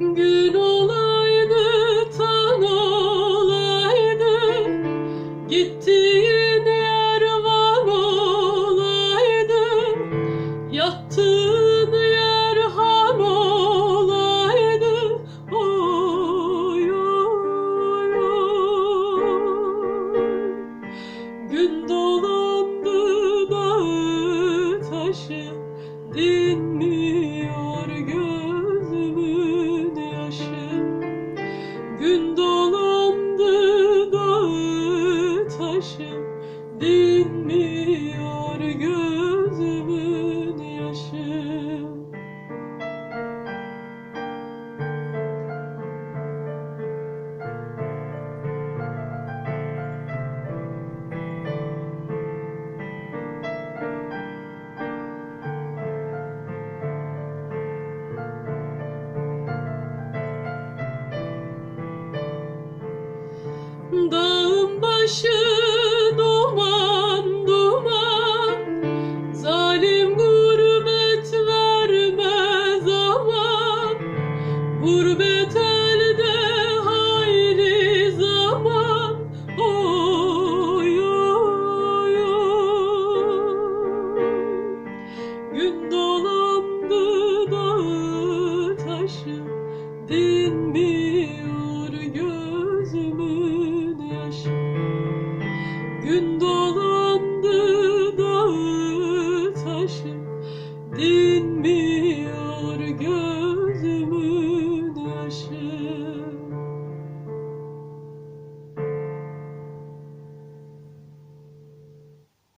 Gün olaydı, tan olaydı, gittiğin yer van olaydı, yattığın yer han olaydı, oy. Gün dolandı dağı taşı, dinmiyor gözümün yaşı. Dağın başı Gurbet hayli zaman oy oy Gün dolandı dağı taşı dinmiyor gözümün yaşı. Gün dolandı dağı taşı dinmiyor Krishna.